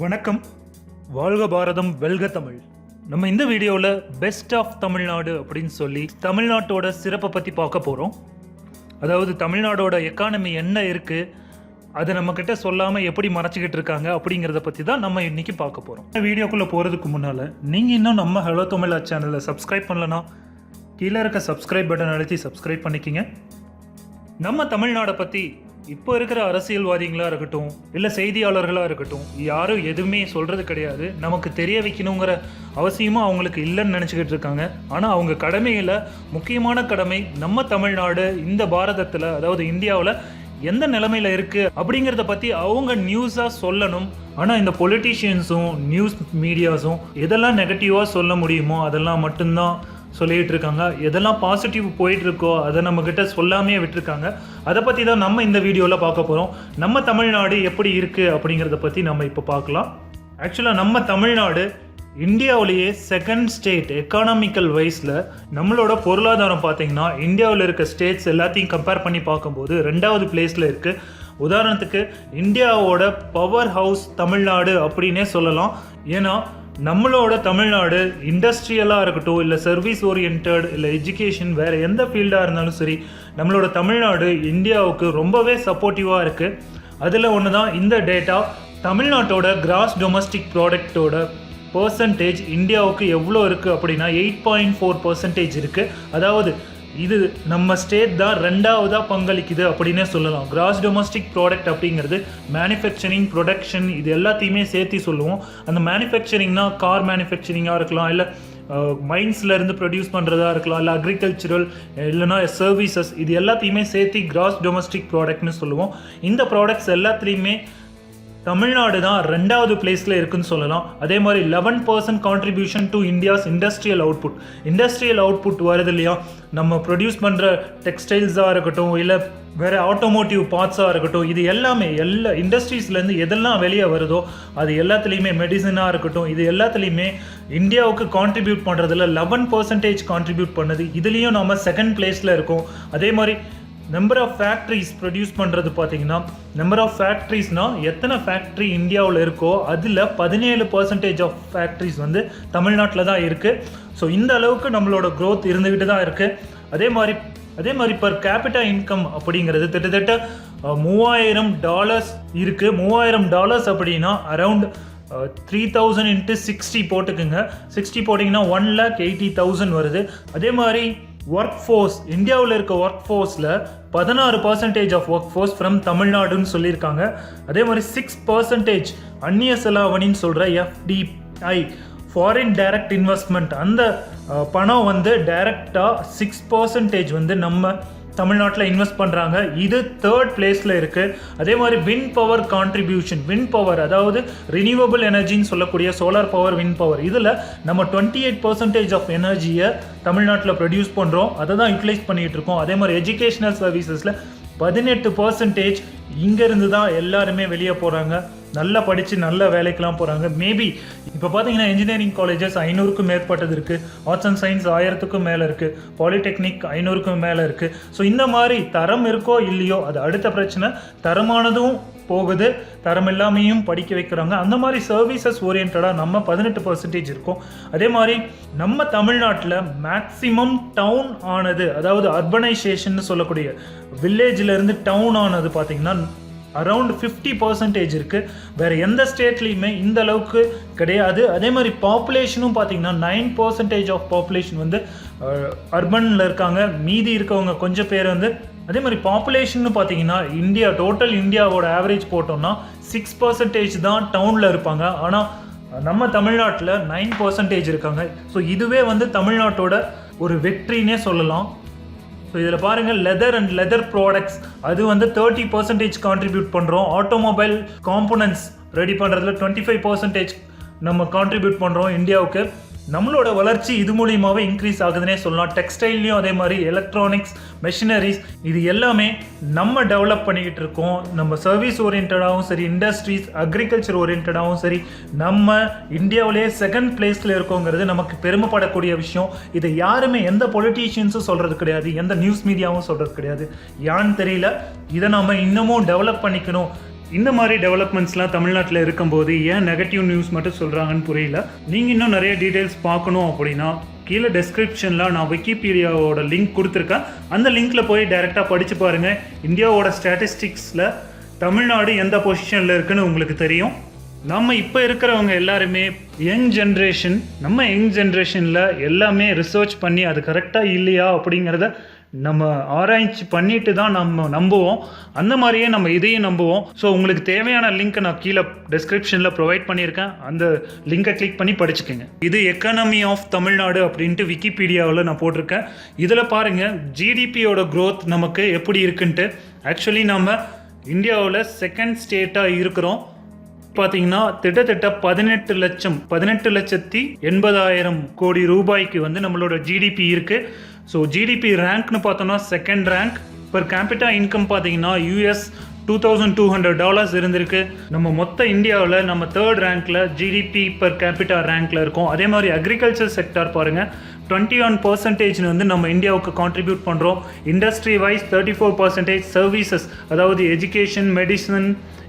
வணக்கம். வாழ்க பாரதம் வெல்க தமிழ். நம்ம இந்த வீடியோவில் பெஸ்ட் ஆஃப் தமிழ்நாடு அப்படின்னு சொல்லி தமிழ்நாட்டோட சிறப்பை பற்றி பார்க்க போகிறோம் அதாவது தமிழ்நாடோட எக்கானமி என்ன இருக்குது அதை நம்மக்கிட்ட சொல்லாமல் எப்படி மறைச்சிக்கிட்டு இருக்காங்க அப்படிங்கிறத பற்றி தான் நம்ம இன்றைக்கி பார்க்க போகிறோம் வீடியோக்குள்ளே போகிறதுக்கு முன்னால் நீங்கள் இன்னும் நம்ம ஹலோ தமிழா சேனலை சப்ஸ்கிரைப் பண்ணலன்னா கீழே இருக்க சப்ஸ்கிரைப் பட்டன் அழுத்தி சப்ஸ்கிரைப் பண்ணிக்கிங்க. நம்ம தமிழ்நாடை பற்றி இப்போ இருக்கிற அரசியல்வாதிகளாக இருக்கட்டும் இல்லை செய்தியாளர்களாக இருக்கட்டும் யாரும் எதுவுமே சொல்கிறது கிடையாது. நமக்கு தெரிய வைக்கணுங்கிற அவசியமும் அவங்களுக்கு இல்லைன்னு நினச்சிக்கிட்டு இருக்காங்க. ஆனால் அவங்க கடமையில் முக்கியமான கடமை நம்ம தமிழ்நாடு இந்த பாரதத்தில் அதாவது இந்தியாவில் எந்த நிலமையில இருக்குது அப்படிங்கிறத பற்றி அவங்க நியூஸாக சொல்லணும். ஆனால் இந்த பொலிட்டீஷியன்ஸும் நியூஸ் மீடியாஸும் எதெல்லாம் நெகட்டிவாக சொல்ல முடியுமோ அதெல்லாம் மட்டும்தான் சொல்லிகிட்டு இருக்காங்க எதெல்லாம் பாசிட்டிவ் போயிட்டு இருக்கோ அதை நம்மக்கிட்ட சொல்லாமையே சொல்லாமே விட்டுருக்காங்க அதை பற்றி தான் நம்ம இந்த வீடியோவில் பார்க்க போகிறோம் நம்ம தமிழ்நாடு எப்படி இருக்குது அப்படிங்கிறத பற்றி நம்ம இப்போ பார்க்கலாம். ஆக்சுவலாக நம்ம தமிழ்நாடு இந்தியாவிலேயே செகண்ட் ஸ்டேட் எக்கானாமிக்கல் வைஸில் நம்மளோட பொருளாதாரம் பார்த்தீங்கன்னா இந்தியாவில் இருக்க ஸ்டேட்ஸ் எல்லாத்தையும் கம்பேர் பண்ணி பார்க்கும்போது ரெண்டாவது பிளேஸில் இருக்குது உதாரணத்துக்கு இந்தியாவோட பவர் ஹவுஸ் தமிழ்நாடு அப்படின்னே சொல்லலாம். ஏன்னா நம்மளோட தமிழ்நாடு இண்டஸ்ட்ரியலாக இருக்கட்டும் இல்லை சர்வீஸ் ஓரியன்ட் இல்லை எஜுகேஷன் வேறு எந்த ஃபீல்டாக இருந்தாலும் சரி நம்மளோட தமிழ்நாடு இந்தியாவுக்கு ரொம்பவே சப்போர்ட்டிவாக இருக்குது அதில் ஒன்று தான் இந்த டேட்டா தமிழ்நாட்டோட கிராஸ் டொமஸ்டிக் ப்ராடக்டோட பர்சன்டேஜ் இந்தியாவுக்கு எவ்வளோ இருக்குது அப்படின்னா எயிட் பாயிண்ட் ஃபோர் பர்சன்டேஜ் இருக்குது அதாவது இது நம்ம ஸ்டேட் தான் ரெண்டாவதாக பங்களிக்குது அப்படின்னே சொல்லலாம். கிராஸ் டொமஸ்டிக் ப்ராடக்ட் அப்படிங்கிறது மேனுஃபேக்சரிங் ப்ரொடக்ஷன் இது எல்லாத்தையுமே சேர்த்து சொல்லுவோம். அந்த மேனுஃபேக்சரிங்னா கார் மேனுஃபேக்சரிங்காக இருக்கலாம் இல்லை மைன்ஸில் இருந்து ப்ரொடியூஸ் பண்ணுறதா இருக்கலாம் இல்லை அக்ரிகல்ச்சரல் இல்லைனா சர்வீசஸ் இது எல்லாத்தையுமே சேர்த்து கிராஸ் டொமஸ்டிக் ப்ராடக்ட்னு சொல்லுவோம். இந்த ப்ராடக்ட்ஸ் எல்லாத்துலேயுமே தமிழ்நாடு தான் ரெண்டாவது பிளேஸில் இருக்குன்னு சொல்லலாம். அதே மாதிரி eleven percent contribution to India's industrial output industrial output வருது இல்லையா? நம்ம ப்ரொடியூஸ் பண்ணுற டெக்ஸ்டைல்ஸாக இருக்கட்டும் இல்லை வேறு ஆட்டோமோட்டிவ் பார்ட்ஸாக இருக்கட்டும் இது எல்லாமே எல்லா இண்டஸ்ட்ரீஸ்லேருந்து எதெல்லாம் வெளியே வருதோ அது எல்லாத்துலேயுமே மெடிசனாக இருக்கட்டும் இது எல்லாத்துலேயுமே இந்தியாவுக்கு கான்ட்ரிபியூட் பண்ணுறதுல லெவன் பர்சன்டேஜ் கான்ட்ரிபியூட் பண்ணுது. இதுலேயும் நம்ம செகண்ட் பிளேஸில் இருக்கோம். அதே மாதிரி நம்பர் ஆஃப் ஃபேக்ட்ரிஸ் ப்ரொடியூஸ் பண்ணுறது பார்த்தீங்கன்னா நம்பர் ஆஃப் ஃபேக்ட்ரிஸ்னால் எத்தனை ஃபேக்ட்ரி இந்தியாவில் இருக்கோ அதில் பதினேழு பர்சன்டேஜ் ஆஃப் ஃபேக்ட்ரிஸ் வந்து தமிழ்நாட்டில் தான் இருக்குது ஸோ இந்த அளவுக்கு நம்மளோட க்ரோத் இருந்துக்கிட்டு தான் இருக்குது அதே மாதிரி அதே மாதிரி பர் கேபிட்டா இன்கம் அப்படிங்கிறது கிட்டத்தட்ட மூவாயிரம் டாலர்ஸ் இருக்குது மூவாயிரம் டாலர்ஸ் அப்படின்னா around three thousand into sixty போட்டுக்குங்க. சிக்ஸ்டி போட்டிங்கன்னா ஒன் லேக் எயிட்டி தௌசண்ட் வருது. அதே மாதிரி ஒர்க் ஃபோர்ஸ் இந்தியாவில் இருக்க ஒர்க் ஃபோர்ஸில் பதினாறு percentage of work force from தமிழ்நாடுன்னு சொல்லியிருக்காங்க. அதே மாதிரி சிக்ஸ் பர்சன்டேஜ் அந்நிய செலாவணின்னு சொல்கிற எஃப்டிஐ ஃபாரின் டைரக்ட் இன்வெஸ்ட்மெண்ட் அந்த பணம் வந்து டைரக்டாக சிக்ஸ் பர்சன்டேஜ் வந்து நம்ம தமிழ்நாட்டில் இன்வெஸ்ட் பண்ணுறாங்க இது தேர்ட் பிளேஸில் இருக்குது அதே மாதிரி wind power contribution wind power அதாவது ரினியூவபிள் எனர்ஜின்னு சொல்லக்கூடிய சோலார் பவர் வின் பவர் இதில் நம்ம டுவெண்ட்டி எயிட் பர்சன்டேஜ் ஆஃப் எனர்ஜியை தமிழ்நாட்டில் ப்ரொடியூஸ் பண்ணுறோம் அதை தான் யூட்டிலைஸ் பண்ணிகிட்டு இருக்கோம். அதே மாதிரி எஜுகேஷனல் சர்வீசஸில் பதினெட்டு பர்சன்டேஜ் இங்கேருந்து தான் எல்லாருமே வெளியே போகிறாங்க நல்லா படித்து நல்ல வேலைக்கெலாம் போகிறாங்க மேபி இப்போ பார்த்தீங்கன்னா இன்ஜினியரிங் காலேஜஸ் ஐநூறுக்கும் மேற்பட்டது இருக்குது ஆர்ட்ஸ் அண்ட் சயின்ஸ் ஆயிரத்துக்கும் மேலே இருக்குது பாலிடெக்னிக் ஐநூறுக்கும் மேலே இருக்குது ஸோ இந்த மாதிரி தரம் இருக்கோ இல்லையோ அது அடுத்த பிரச்சனை. தரமானதும் போகுது. தரம் எல்லாமையும் படிக்க வைக்கிறாங்க. அந்த மாதிரி சர்வீசஸ் ஓரியன்டாக நம்ம பதினெட்டு பர்சன்டேஜ் இருக்கும். அதே மாதிரி நம்ம தமிழ்நாட்டில் மேக்ஸிமம் டவுன் ஆனது அதாவது அர்பனைசேஷன் சொல்லக்கூடிய வில்லேஜில் இருந்து டவுன் ஆனது பார்த்திங்கன்னா அரவுண்ட் ஃபிஃப்டி பர்சன்டேஜ் இருக்குது வேறு எந்த ஸ்டேட்லேயுமே இந்த அளவுக்கு கிடையாது. அதே மாதிரி பாப்புலேஷனும் பார்த்தீங்கன்னா நைன் பர்சன்டேஜ் ஆஃப் பாப்புலேஷன் வந்து அர்பனில் இருக்காங்க. மீதி இருக்கவங்க கொஞ்சம் பேர் வந்து அதே மாதிரி பாப்புலேஷன் பார்த்தீங்கன்னா இந்தியா டோட்டல் இந்தியாவோட ஆவரேஜ் போட்டோம்னா சிக்ஸ் பர்சன்டேஜ் தான் டவுனில் இருப்பாங்க. ஆனால் நம்ம தமிழ்நாட்டில் நைன் பர்சன்டேஜ் இருக்காங்க. ஸோ இதுவே வந்து தமிழ்நாட்டோட ஒரு வெற்றினே சொல்லலாம். ஸோ இதில் பாருங்கள் லெதர் அண்ட் லெதர் ப்ராடக்ட்ஸ் அது வந்து தேர்ட்டி பர்சன்டேஜ் கான்ட்ரிபியூட் பண்ணுறோம் ஆட்டோமொபைல் காம்போனன்ட்ஸ் ரெடி பண்ணுறதுல டுவெண்ட்டி ஃபைவ் பர்சன்டேஜ் நம்ம கான்ட்ரிபியூட் பண்ணுறோம் இந்தியாவுக்கு. நம்மளோட வளர்ச்சி இது மூலியமாகவே இன்க்ரீஸ் ஆகுதுன்னே சொல்லலாம். டெக்ஸ்டைல்லையும் அதே மாதிரி எலக்ட்ரானிக்ஸ் மெஷினரிஸ் இது எல்லாமே நம்ம டெவலப் பண்ணிக்கிட்டு இருக்கோம். நம்ம சர்வீஸ் ஓரியன்டாகவும் சரி இண்டஸ்ட்ரீஸ் அக்ரிகல்ச்சர் ஓரியன்டாகவும் சரி நம்ம இந்தியாவிலேயே செகண்ட் பிளேஸில் இருக்கோங்கிறது நமக்கு பெருமைப்படக்கூடிய விஷயம். இதை யாருமே எந்த பொலிட்டீஷியன்ஸும் சொல்கிறது கிடையாது எந்த நியூஸ் மீடியாவும் சொல்கிறது கிடையாது. யான்னு தெரியல. இதை நம்ம இன்னமும் டெவலப் பண்ணிக்கணும். இந்த மாதிரி டெவலப்மெண்ட்ஸ்லாம் தமிழ்நாட்டில் இருக்கும்போது ஏன் நெகட்டிவ் நியூஸ் மட்டும் சொல்கிறாங்கன்னு புரியல? நீங்கள் இன்னும் நிறைய டீட்டெயில்ஸ் பார்க்கணும் அப்படின்னா கீழே டெஸ்கிரிப்ஷனில் நான் விக்கிபீடியாவோட லிங்க் கொடுத்துருக்கேன். அந்த லிங்க்கில் போய் டைரெக்டாக படித்து பாருங்கள் இந்தியாவோட ஸ்டாட்டிஸ்டிக்ஸில் தமிழ்நாடு எந்த பொசிஷனில் இருக்குன்னு உங்களுக்கு தெரியும். நம்ம இப்போ இருக்கிறவங்க எல்லாருமே யங் ஜென்ரேஷன் நம்ம யங் ஜென்ரேஷனில் எல்லாமே ரிசர்ச் பண்ணி அது கரெக்டாக இல்லையா அப்படிங்கிறத நம்ம ஆராய்ச்சி பண்ணிட்டு தான் நம்ம நம்புவோம். அந்த மாதிரியே நம்ம இதையும் நம்புவோம். ஸோ உங்களுக்கு தேவையான லிங்க்கை நான் கீழே டிஸ்கிரிப்ஷனில் ப்ரொவைட் பண்ணியிருக்கேன். அந்த லிங்கை கிளிக் பண்ணி படிச்சுக்கோங்க. இது எக்கனமி ஆஃப் தமிழ்நாடு அப்படின்ட்டு விக்கிபீடியாவில் நான் போட்டிருக்கேன். இதில் பாருங்கள் ஜிடிபியோட க்ரோத் நமக்கு எப்படி இருக்குன்ட்டு. ஆக்சுவலி நம்ம இந்தியாவில் செகண்ட் ஸ்டேட்டாக இருக்கிறோம். பார்த்தீங்கன்னா கிட்டத்தட்ட பதினெட்டு லட்சம் பதினெட்டு லட்சத்தி எண்பதாயிரம் கோடி ரூபாய்க்கு வந்து நம்மளோட ஜிடிபி இருக்குது ஸோ ஜிடிபி ரேங்க்னு பார்த்தோம்னா second rank per capita income பார்த்தீங்கன்னா US two thousand two hundred dollars இருந்திருக்கு. நம்ம மொத்த இந்தியாவில் நம்ம தேர்ட் ரேங்க்கில் ஜிடிபி பர் கேபிட்டா ரேங்க்கில் இருக்கோம். அதே மாதிரி அக்ரிகல்ச்சர் செக்டார் பாருங்கள் டுவெண்ட்டி ஒன் பர்சன்டேஜ்னு வந்து நம்ம இந்தியாவுக்கு கான்ட்ரிபியூட் பண்ணுறோம் industry wise thirty four percentage services அதாவது எஜுகேஷன் மெடிசன்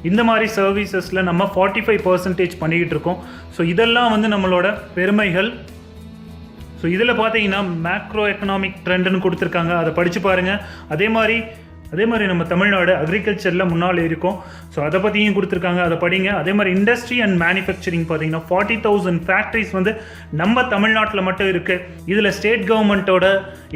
இந்த மாதிரி சர்வீசஸில் நம்ம ஃபார்ட்டி ஃபைவ் பர்சன்டேஜ் பண்ணிக்கிட்டு இருக்கோம். ஸோ இதெல்லாம் வந்து நம்மளோட பெருமைகள். ஸோ இதில் பார்த்தீங்கன்னா மேக்ரோ எக்கனாமிக் ட்ரெண்டுன்னு கொடுத்துருக்காங்க. அதை படித்து பாருங்கள் அதே மாதிரி அதே மாதிரி நம்ம தமிழ்நாடு அக்ரிகல்ச்சரில் முன்னால் இருக்கும். ஸோ அதை பற்றியும் கொடுத்துருக்காங்க. அதை படிங்க. அதே மாதிரி இண்டஸ்ட்ரி அண்ட் மேனுஃபேக்சரிங் பார்த்தீங்கன்னா ஃபார்ட்டி தௌசண்ட் ஃபேக்ட்ரிஸ் வந்து நம்ம தமிழ்நாட்டில் மட்டும் இருக்குது இதில் ஸ்டேட் கவர்மெண்ட்டோட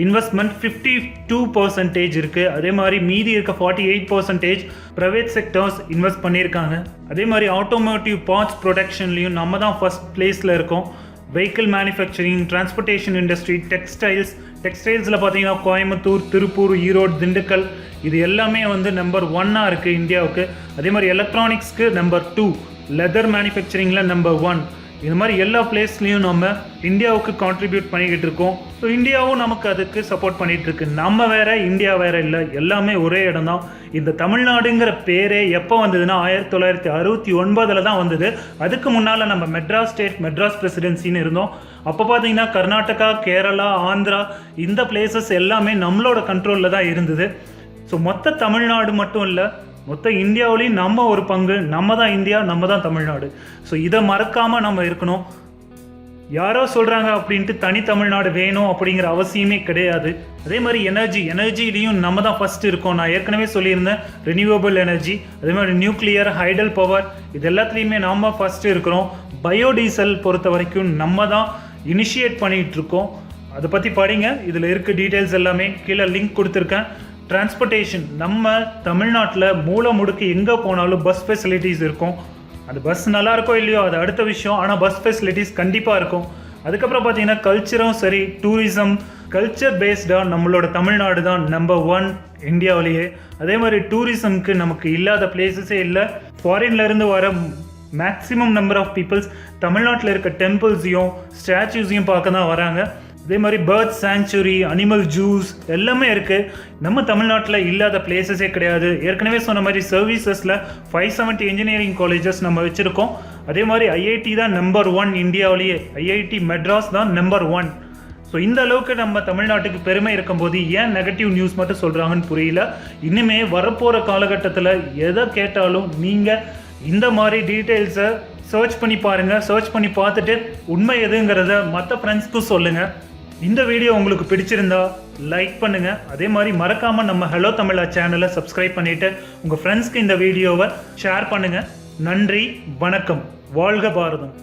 இன்வெஸ்ட்மெண்ட் ஃபிஃப்டி டூ பர்சன்டேஜ் இருக்குது அதே மாதிரி மீதி இருக்க forty eight percentage private sectors invest பண்ணியிருக்காங்க. அதே மாதிரி ஆட்டோமோட்டிவ் பார்ட்ஸ் ப்ரொடக்ஷன்லையும் நம்ம தான் ஃபஸ்ட் பிளேஸில் இருக்கோம். Vehicle manufacturing transportation industry textiles டெக்ஸ்டைல்ஸில் பார்த்தீங்கன்னா கோயம்புத்தூர் திருப்பூர் ஈரோடு திண்டுக்கல் இது எல்லாமே வந்து நம்பர் ஒன்னாக இருக்குது இந்தியாவுக்கு. அதே மாதிரி எலக்ட்ரானிக்ஸ்க்கு நம்பர் டூ லெதர் மேனுஃபேக்சரிங்கில் நம்பர் ஒன் இது மாதிரி எல்லா பிளேஸ்லேயும் நம்ம இந்தியாவுக்கு கான்ட்ரிபியூட் பண்ணிக்கிட்டு இருக்கோம். ஸோ இந்தியாவும் நமக்கு அதுக்கு சப்போர்ட் பண்ணிகிட்டு இருக்கு. நம்ம வேற இந்தியா வேற இல்லை. எல்லாமே ஒரே இடம் தான். இந்த தமிழ்நாடுங்கிற பேரே எப்போ வந்ததுன்னா ஆயிரத்தி தொள்ளாயிரத்தி அறுபத்தி ஒன்பதில் தான் வந்தது. அதுக்கு முன்னால் நம்ம மெட்ராஸ் ஸ்டேட் மெட்ராஸ் பிரசிடென்சின்னு இருந்தோம். அப்போ பார்த்தீங்கன்னா கர்நாடகா கேரளா ஆந்திரா இந்த பிளேசஸ் எல்லாமே நம்மளோட கண்ட்ரோலில் தான் இருந்தது. ஸோ மொத்த தமிழ்நாடு மட்டும் இல்லை மொத்த இந்தியாவிலையும் நம்ம ஒரு பங்கு நம்ம தான் இந்தியா நம்ம தான் தமிழ்நாடு. ஸோ இதை மறக்காமல் நம்ம இருக்கணும். யாரோ சொல்கிறாங்க அப்படின்ட்டு தனி தமிழ்நாடு வேணும் அப்படிங்கிற அவசியமே கிடையாது. அதே மாதிரி எனர்ஜி எனர்ஜிலையும் நம்ம தான் ஃபஸ்ட் இருக்கோம். நான் ஏற்கனவே சொல்லியிருந்தேன் ரினியூவபிள் எனர்ஜி அதே மாதிரி நியூக்ளியர் ஹைடல் பவர் இது எல்லாத்துலேயுமே நாம் ஃபஸ்ட்டு இருக்கிறோம். பயோடீசல் பொறுத்த வரைக்கும் நம்ம தான் இனிஷியேட் பண்ணிகிட்டு இருக்கோம். அதை பற்றி படிங்க. இதில் இருக்க டீட்டெயில்ஸ் எல்லாமே கீழே லிங்க் கொடுத்துருக்கேன். டிரான்ஸ்போர்ட்டேஷன் நம்ம தமிழ்நாட்டில் மூளை முடுக்கு எங்கே போனாலும் பஸ் ஃபெசிலிட்டிஸ் இருக்கும். அந்த பஸ் நல்லா இருக்கோ இல்லையோ அது அடுத்த விஷயம். ஆனால் பஸ் ஃபெசிலிட்டிஸ் கண்டிப்பாக இருக்கும். அதுக்கப்புறம் பார்த்தீங்கன்னா கல்ச்சரும் சரி டூரிசம் கல்ச்சர் பேஸ்டாக நம்மளோட தமிழ்நாடு தான் நம்பர் ஒன் இந்தியாவிலேயே. அதே மாதிரி டூரிசம்க்கு நமக்கு இல்லாத பிளேசஸே இல்லை. ஃபாரின்லேருந்து வர மேக்ஸிமம் நம்பர் ஆஃப் பீப்புள்ஸ் தமிழ்நாட்டில் இருக்க டெம்பிள்ஸையும் ஸ்டாச்சூஸையும் பார்க்க தான் வராங்க. அதே மாதிரி பேர்த் சாங்சுரி அனிமல் ஜூஸ் எல்லாமே இருக்குது நம்ம தமிழ்நாட்டில் இல்லாத பிளேசஸே கிடையாது. ஏற்கனவே சொன்ன மாதிரி சர்வீசஸில் ஃபைவ் செவன்ட்டி இன்ஜினியரிங் காலேஜஸ் நம்ம வச்சுருக்கோம். அதே மாதிரி ஐஐடி தான் நம்பர் ஒன் இந்தியாவிலேயே. ஐஐடி மெட்ராஸ் தான் நம்பர் ஒன் ஸோ இந்த அளவுக்கு நம்ம தமிழ்நாட்டுக்கு பெருமை இருக்கும்போது ஏன் நெகட்டிவ் நியூஸ் மட்டும் சொல்கிறாங்கன்னு புரியல. இனிமே வரப்போகிற காலகட்டத்தில் எதை கேட்டாலும் நீங்கள் இந்த மாதிரி டீட்டெயில்ஸை சர்ச் பண்ணி பாருங்கள் சர்ச் பண்ணி பார்த்துட்டு உண்மை எதுங்கிறத மற்ற ஃப்ரெண்ட்ஸ்க்கும் சொல்லுங்கள் இந்த வீடியோ உங்களுக்கு பிடிச்சிருந்தா லைக் பண்ணுங்க. அதே மாதிரி மறக்காம நம்ம ஹலோ தமிழா சேனலை சப்ஸ்கிரைப் பண்ணிட்டு உங்க ஃப்ரெண்ட்ஸ்க்கு இந்த வீடியோவை ஷேர் பண்ணுங்க. நன்றி வணக்கம். வாழ்க பாரதம்.